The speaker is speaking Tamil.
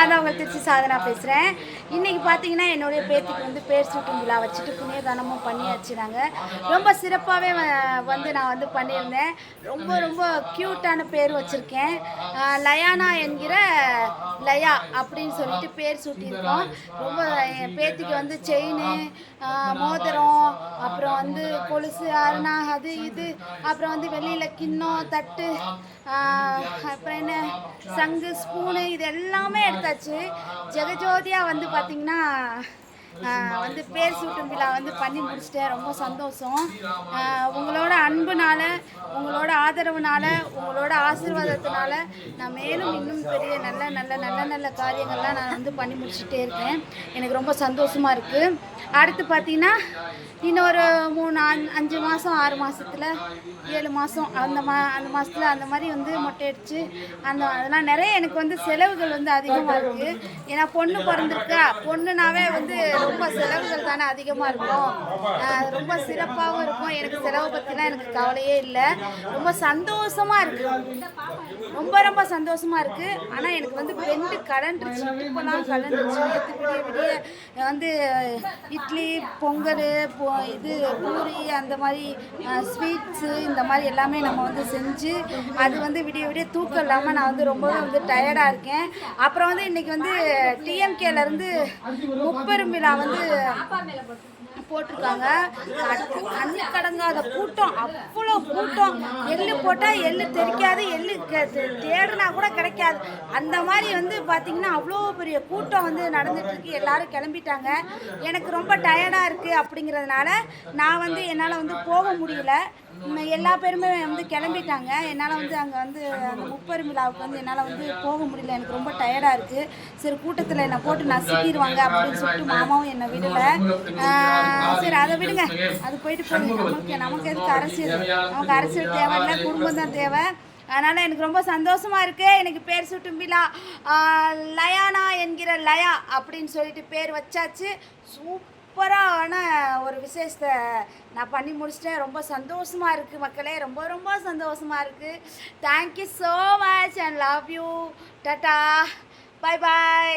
நான் தான் உங்கள் திருச்சி சாதனா பேசுகிறேன் இன்றைக்கி பார்த்தீங்கன்னா என்னுடைய பேத்திக்கு வந்து பேர் சூட்டும் விழா வச்சுட்டு புண்ணியதானமும் பண்ணியாச்சு நாங்கள் ரொம்ப சிறப்பாகவே வந்து நான் வந்து பண்ணியிருந்தேன். ரொம்ப ரொம்ப க்யூட்டான பேர் வச்சுருக்கேன். லயானா என்கிற லயா அப்படின்னு சொல்லிட்டு பேர் சூட்டியிருக்கோம். ரொம்ப என் பேத்திக்கு வந்து செயின் மோதிரம் அப்புறம் வந்து கொலுசு அருணா அது இது. அப்புறம் வந்து வெளியில் கிண்ணம் தட்டு அப்புறம் என்ன சங்கு ஸ்பூனு இது எல்லாமே எடுத்தாச்சு. ஜெகஜோதியாக வந்து பார்த்திங்கன்னா வந்து பேர் சூட்டும் விழா வந்து பண்ணி முடிச்சிட்டேன். ரொம்ப சந்தோஷம். உங்களோட அன்புனால உங்களோட ஆதரவுனால உங்களோட ஆசீர்வாதத்தினால நான் மேலும் இன்னும் பெரிய நல்ல நல்ல நல்ல நல்ல காரியங்கள்லாம் நான் வந்து பண்ணி முடிச்சுட்டே இருக்கேன். எனக்கு ரொம்ப சந்தோஷமாக இருக்குது அடுத்து பார்த்தீங்கன்னா இன்னொரு மூணு அஞ்சு மாதம் ஆறு மாதத்தில் ஏழு மாதம் அந்த மா அந்த மாதத்தில் அந்த மாதிரி வந்து மொட்டை அடிச்சு அந்த அதெல்லாம் நிறைய எனக்கு வந்து செலவுகள் வந்து அதிகமாக இருக்குது ஏன்னா பொண்ணு பிறந்திருக்கா. பொண்ணுனாவே வந்து ரொம்ப செலவுகள் தானே அதிகமாக இருக்கும். ரொம்ப சிறப்பாகவும் இருக்கும். எனக்கு செலவு பற்றிலாம் எனக்கு கவலையே இல்லை. ரொம்ப சந்தோஷமாக இருக்குது ரொம்ப ரொம்ப சந்தோஷமாக இருக்குது ஆனால் எனக்கு வந்து பெண்டு கலண்டுருச்சு. இப்போலாம் கலண்டுருச்சு. நேற்று விடிய விடிய வந்து இட்லி பொங்கல் பொ இது பூரி அந்த மாதிரி ஸ்வீட்ஸு இந்த மாதிரி எல்லாமே நம்ம வந்து செஞ்சு அது வந்து விடிய விடிய தூக்கம் இல்லாமல் நான் வந்து ரொம்பவே வந்து டயர்டாக இருக்கேன். அப்புறம் வந்து இன்றைக்கி வந்து டிஎம்கேலேருந்து முப்பெரும் விழா வந்து போட்டிருக்காங்க. கண்ணு கடங்காத கூட்டம் அவ்வளோ கூட்டம். எள்ளு போட்டால் எள்ளு தெரிக்காது எள்ளு கே- தேடுனா கூட கிடைக்காது. அந்த மாதிரி வந்து பார்த்திங்கன்னா அவ்வளோ பெரிய கூட்டம் வந்து நடந்துட்டு இருக்கு எல்லாரும் கிளம்பிட்டாங்க. எனக்கு ரொம்ப டயர்டாக இருக்குது அப்படிங்கிறதுனால நான் வந்து என்னால் வந்து போக முடியல. எல்லா பேருமே வந்து கிளம்பிட்டாங்க. என்னால் வந்து அங்கே வந்து அந்த முப்பெருமிழாவுக்கு வந்து என்னால் வந்து போக முடியல. எனக்கு ரொம்ப டயர்டாக இருக்குது சரி கூட்டத்தில் என்னை போட்டு நசுக்கிடுவாங்க அப்படின்னு சொல்லிட்டு மாமாவும் என்னை விடலை. சரி அதை விடுங்க. அது போயிட்டு போகுது நமக்கு நமக்கு எதுக்கு அரசியல்? நமக்கு அரசியல் தேவையில்லை குடும்பம் தான் தேவை. அதனால் எனக்கு ரொம்ப சந்தோஷமாக இருக்குது எனக்கு பேர் சுட்டும் விழா. லயானா என்கிற லயா அப்படின்னு சொல்லிட்டு பேர் வச்சாச்சு. சூப்பரான ஒரு விசேஷத்தை நான் பண்ணி முடிச்சிட்டேன். ரொம்ப சந்தோஷமாக இருக்குது மக்களே. ரொம்ப ரொம்ப சந்தோஷமாக இருக்குது thank you so much and love you tata bye bye